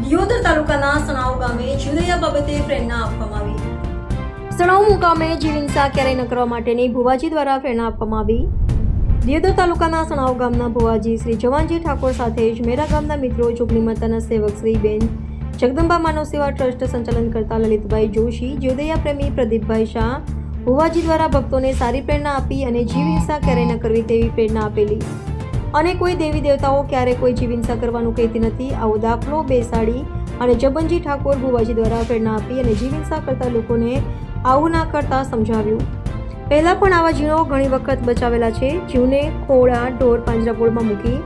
દિયોદર તાલુકાના સણાવ ગામે જુદૈયા બાબતે પ્રેરણા આપવામાં આવી. સણાવ મુકામે જીવહિંસા ક્યારેય ન કરવા માટેની ભુવાજી દ્વારા પ્રેરણા આપવામાં આવી. દિયોદર તાલુકાના સણાવ ગામના ભુવાજી શ્રી જવાનજી ઠાકોર સાથે જ મેરા ગામના મિત્રો ચૂંટણી માતાના સેવક શ્રી બેન જગદંબા માનવ સેવા ટ્રસ્ટ સંચાલન કરતા લલિતભાઈ જોશી જ્યોદયા પ્રેમી પ્રદીપભાઈ શાહ ભુવાજી દ્વારા ભક્તોને સારી પ્રેરણા આપી અને જીવ હિંસા ક્યારેય ન કરવી તેવી પ્રેરણા આપેલી. અને કોઈ દેવી દેવતાઓ ક્યારે કોઈ જીવિંસા કરવાનું કહેતી નથી. આવો દાખલો બેસાડી અને જબનજી ઠાકોર ભુવાજી દ્વારા પ્રેરણા આપી અને જીવિંસા કરતા લોકોને આવું ના કરતા સમજાવ્યું. પહેલાં પણ આવા જીવો ઘણી વખત બચાવેલા છે. જીવને ખોળા, ઢોર પાંજરાપોળમાં મૂકી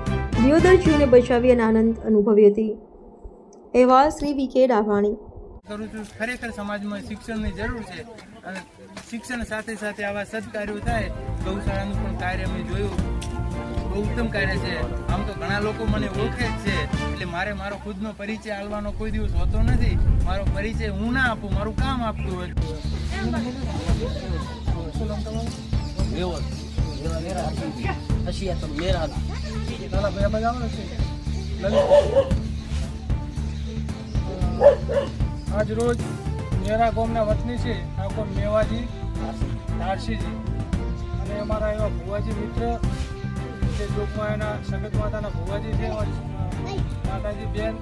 દિયોદર જીવને બચાવી અને આનંદ અનુભવી હતી. એવા શ્રી વી કે ડાભાણી. કરું છું. ખરેખર સમાજમાં શિક્ષણની જરૂર છે. અને શિક્ષણ સાથે સાથે આવા સદકાર્યો થાય, ગૌશાળાનું પણ કાર્ય મેં જોયું. બહુ ઉત્તમ કાર્ય છે. આમ તો ઘણા લોકો મને ઓળખે જ છે. એટલે મારે મારો ખુદનો પરિચય આલવાનો કોઈ દિવસ હોતો નથી. મારો પરિચય હું ના આપું, મારું કામ આપતું હોય. આજ રોજ મેરા ગામના વતની છે ઠાકોર મેવાજી, ધારસીજી. અને અમારા એવા ભુવાજી મિત્ર જે એના સગત માતાના ભુવાજી છે માતાજી બેન.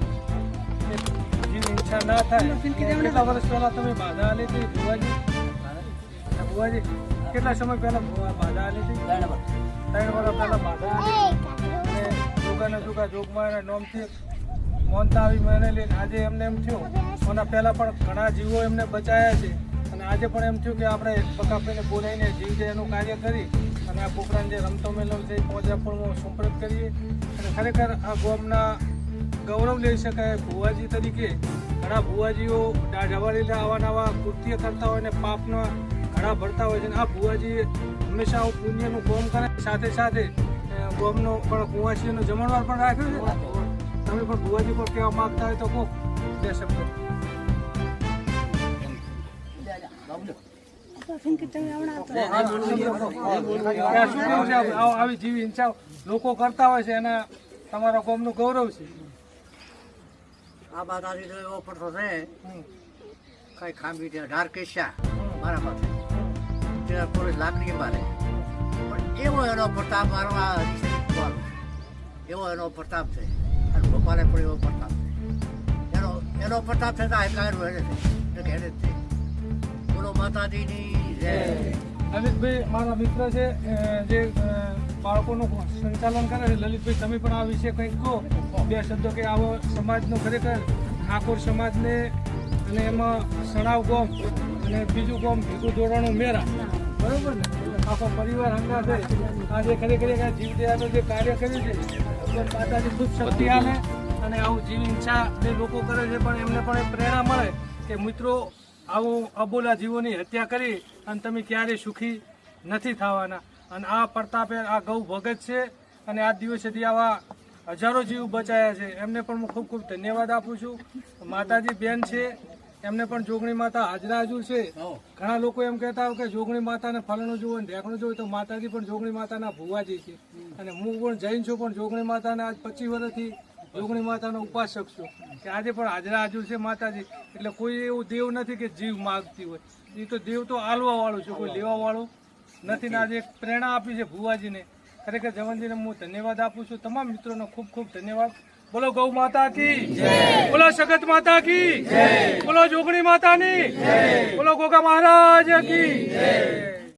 જીવ ઈચ્છા ના થાય કેટલા વર્ષ પહેલાં તમે બાધા આલી હતી ભુવાજી? ભુવાજી કેટલા સમય પહેલાં બાધા આલી હતી? ત્રણ ત્રણ વર્ષ પહેલા બાધા આલી અને જોગાના જોગા જોગમાયાના નોમથી મોનતા આવી મને લઈને આજે એમને એમ થયું મને પહેલાં પણ ઘણા જીવો એમને બચાયા છે. અને આજે પણ એમ થયું કે આપણે પકાપીને બોલાવીને જીવ જે એનું કાર્ય કરી અને આ છોકરાને જે રમતો મેળવ છે એ પોજાપણમાં સંપર્ક કરીએ. અને ખરેખર આ ગોમના ગૌરવ લઈ શકાય ભુવાજી તરીકે ઘણા ભુવાજીઓ ડાઢાવાળીના આવા નવા કૃત્ય કરતા હોય ને પાપના ઘણા ભરતા હોય છે. અને આ ભુવાજી હંમેશા પુણ્યનું ગોમ કરે સાથે સાથે ગોમનો પણ કુંવાસીઓનો જમણવાર પણ રાખ્યો છે. તમે પણ ભુવાજી પર કહેવા માગતા હોય તો કહો. બે શબ્દ આવ- આવી જીવી હિંસા લોકો કરતા હોય છે એના તમારા કોમનું ગૌરવ છે. આ માતાજી તો એવો પડતો છે. કઈ ખામી છે? અઢાર કેસ્યા મારા પાસે. તેના પોલીસ લાકડી મારે. પણ એવો એનો પ્રતાપ મારવા એવો એનો પ્રતાપ છે. અને ભોપાલે પણ એવો પ્રતાપ છે. એનો એનો પ્રતાપ છે તો આ કાયરો એને છે. એટલે ઘેરે જ છે. બોલો માતાજીની લલિતભાઈ મારા મિત્ર છે જે બાળકોનું સંચાલન કરે છે, લલિતભાઈ, તમે પણ આ વિશે કંઈક કહો. બે શબ્દો કે આવો સમાજનો ખરેખર ઠાકોર સમાજને અને એમાં સણાવ ગોમ અને બીજું ગોમ ભેગું જોડાણું મેરા. બરાબર ને? આખો પરિવાર હંગા થઈ આજે ખરેખર જીવદયાનું જે કાર્ય કર્યું છે માતાજી ખૂબ શક્તિ આલે અને આવું જીવ ઈચ્છા જે લોકો કરે છે, પણ એમને પણ એ પ્રેરણા મળે કે મિત્રો આવું અબોલા જીવોની હત્યા કરી અને તમે ક્યારે સુખી નથી થવાના. અને આ પ્રતાપે આ ગૌ ભગત છે અને આ દિવસેથી આવા હજારો જીવ બચાયા છે. એમને પણ હું ખૂબ ખૂબ ધન્યવાદ આપું છું. માતાજી બેન છે એમને પણ જોગણી માતા હાજરા હજુ છે. ઘણા લોકો એમ કહેતા હોય કે જોગણી માતાને ફલણું જોવું ઢેકણું જોવું તો માતાજી પણ જોગણી માતાના ભુવાજી છે. અને હું પણ જૈન છું પણ જોગણી માતાના આજ પચીસ વર્ષથી જોગણી માતાનો ઉપાસક છું. કે આજે પણ હાજરા હાજર છે માતાજી. એટલે કોઈ એવું દેવ નથી કે જીવ માગતી હોય. એ તો દેવ તો આલવા વાળું છે, કોઈ લેવા વાળું નથી. ને આજે એક પ્રેરણા આપી છે ભુવાજીને. ખરેખર જવનજીને હું ધન્યવાદ આપું છું. તમામ મિત્રોનો ખૂબ ખૂબ ધન્યવાદ. બોલો ગૌ માતા કી બોલો સગત માતા કી બોલો જોગણી માતાની બોલો ગોગા મહારાજ કી